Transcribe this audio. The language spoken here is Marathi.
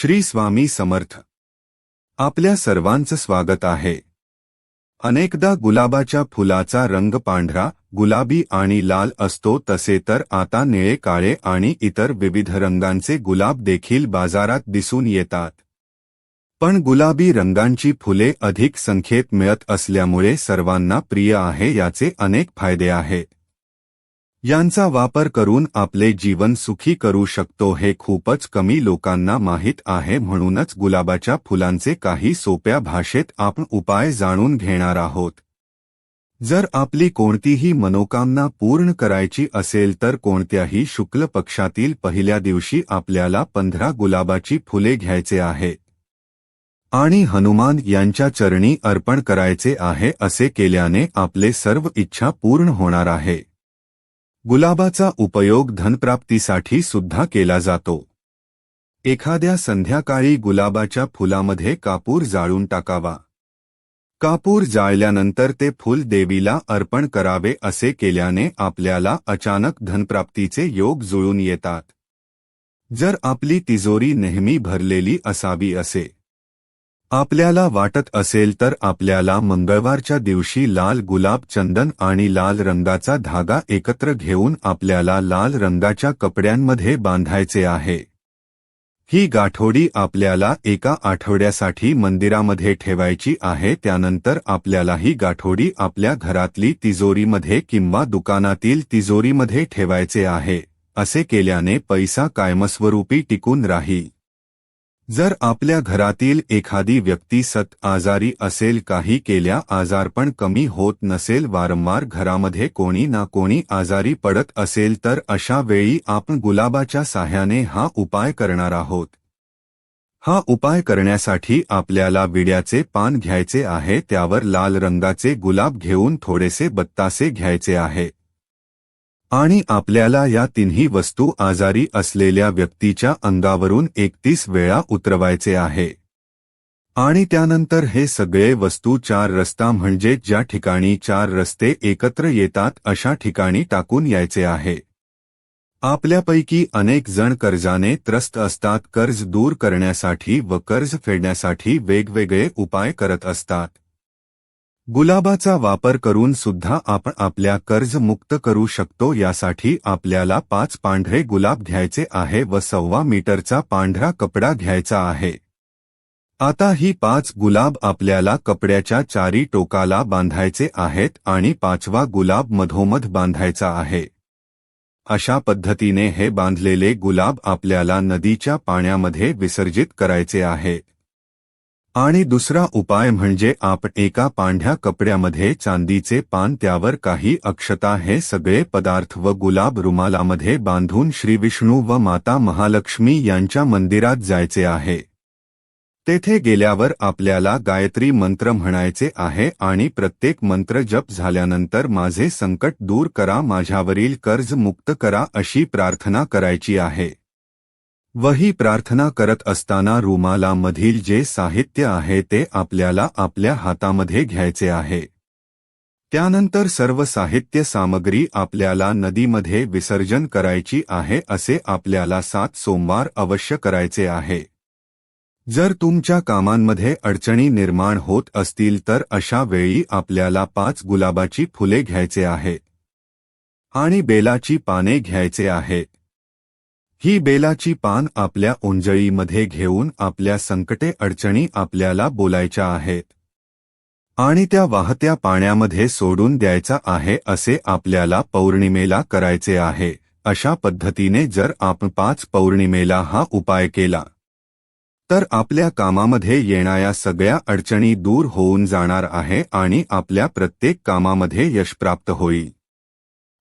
श्री स्वामी समर्थ. आपल्या सर्वांचं स्वागत आहे. अनेकदा गुलाबाच्या फुलाचा रंग पांढरा गुलाबी आणि लाल असतो तसे तर आता निळे काळे आणि इतर विविध रंगांचे गुलाब देखील बाजारात दिसून येतात. पण गुलाबी रंगांची फुले अधिक संख्येत मिळत असल्यामुळे सर्वांना प्रिय आहे याचे अनेक फायदे आहेत यांचा वापर करून आपले जीवन सुखी करू शकतो हे खूपच कमी लोकांना माहीत आहे म्हणूनच गुलाबाच्या फुलांचे काही सोप्या भाषेत आपण उपाय जाणून घेणार आहोत. जर आपली कोणतीही मनोकामना पूर्ण करायची असेल तर कोणत्याही शुक्ल पक्षातील पहिल्या दिवशी आपल्याला पंधरा गुलाबाची फुले घ्यायचे आहे आणि हनुमान यांच्या चरणी अर्पण करायचे आहे असे केल्याने आपले सर्व इच्छा पूर्ण होणार आहे. गुलाबाचा उपयोग धनप्राप्तीसाठी सुद्धा केला जातो. एखाद्या संध्याकाळी गुलाबाच्या फुलामध्ये कापूर जाळून टाकावा. कापूर जाळल्यानंतर ते फूल देवीला अर्पण करावे असे केल्याने आपल्याला अचानक धनप्राप्तीचे योग जुळून येतात. जर आपली तिजोरी नेहमी भरलेली असावी असे आपल्याला वाटत असेल तर आपल्याला मंगळवारच्या दिवशी लाल गुलाब चंदन आणि लाल रंगाचा धागा एकत्र घेऊन आपल्याला लाल रंगाच्या कपड्यांमध्ये बांधायचे आहे. ही गाठोडी आपल्याला एका आठवड्यासाठी मंदिरामध्ये ठेवायची आहे त्यानंतर आपल्याला ही गाठोडी आपल्या घरातली तिजोरीमध्ये किंवा दुकानातील तिजोरीमध्ये ठेवायचे आहे असे केल्याने पैसा कायमस्वरूपी टिकून राहील. जर आपल्या घरातील एखादी व्यक्ती सत आजारी असेल काही केल्या आजारपण कमी होत नसेल वारंवार घरामध्ये कोणी ना कोणी आजारी पडत असेल तर अशा वेळी आपण गुलाबाच्या साह्याने हा उपाय करणार आहोत. हा उपाय करण्यासाठी आपल्याला विड्याचे पान घ्यायचे आहे त्यावर लाल रंगाचे गुलाब घेऊन थोडेसे बत्तासे घ्यायचे आहे. आणि आपल्याला या तिन्ही वस्तू आजारी असलेल्या व्यक्तीच्या अंगावरून एकतीस वेळा उतरवायचे आहे. आणि त्यानंतर हे सगळे वस्तू चार रस्ता म्हणजे ज्या ठिकाणी चार रस्ते एकत्र येतात अशा ठिकाणी टाकून यायचे आहे. आपल्यापैकी अनेक जण कर्जाने त्रस्त असतात कर्ज दूर करण्यासाठी व कर्ज फेडण्यासाठी वेगवेगळे उपाय करत असतात. गुलाबाचा वापर करून सुद्धा आपण आपल्या कर्ज मुक्त करू शकतो यासाठी आपल्याला पाच पांढरे गुलाब घ्यायचे आहे व सव्वा मीटरचा पांढरा कपडा घ्यायचा आहे. आता ही पाच गुलाब आपल्याला कपड्याच्या चारी टोकाला बांधायचे आहेत आणि पाचवा गुलाब मधोमध बांधायचा आहे. अशा पद्धतीने हे बांधलेले गुलाब आपल्याला नदीच्या पाण्यामध्ये विसर्जित करायचे आहे. आणि दुसरा उपाय म्हणजे आपण एका पांढ्या कपड्यामध्ये चांदीचे पान त्यावर काही अक्षता हे सगळे पदार्थ व गुलाब रुमालामध्ये बांधून श्रीविष्णू व माता महालक्ष्मी यांच्या मंदिरात जायचे आहे. तेथे गेल्यावर आपल्याला गायत्री मंत्र म्हणायचे आहे आणि प्रत्येक मंत्र जप झाल्यानंतर माझे संकट दूर करा माझ्यावरील कर्ज मुक्त करा अशी प्रार्थना करायची आहे. वही प्रार्थना करत असताना रुमालामधील जे साहित्य आहे ते आपल्याला आपल्या हातामध्ये घ्यायचे आहे. त्यानंतर सर्व साहित्य सामग्री आपल्याला नदीमध्ये विसर्जन करायची आहे असे आपल्याला सात सोमवार अवश्य करायचे आहे. जर तुमच्या कामांमध्ये अडचणी निर्माण होत असतील तर अशा वेळी आपल्याला पाच गुलाबाची फुले घ्यायचे आहे. आणि बेलाची पाने घ्यायचे आहे. ही बेलाची पान आपल्या ओंजळीमध्ये घेऊन आपल्या संकटे अडचणी आपल्याला बोलायच्या आहेत. आणि त्या वाहत्या पाण्यामध्ये सोडून द्यायचा आहे असे आपल्याला पौर्णिमेला करायचे आहे अशा पद्धतीने जर आपण पाच पौर्णिमेला हा उपाय केला तर आपल्या कामामध्ये येणाऱ्या सगळ्या अडचणी दूर होऊन जाणार आहे आणि आपल्या प्रत्येक कामामध्ये यश प्राप्त होईल.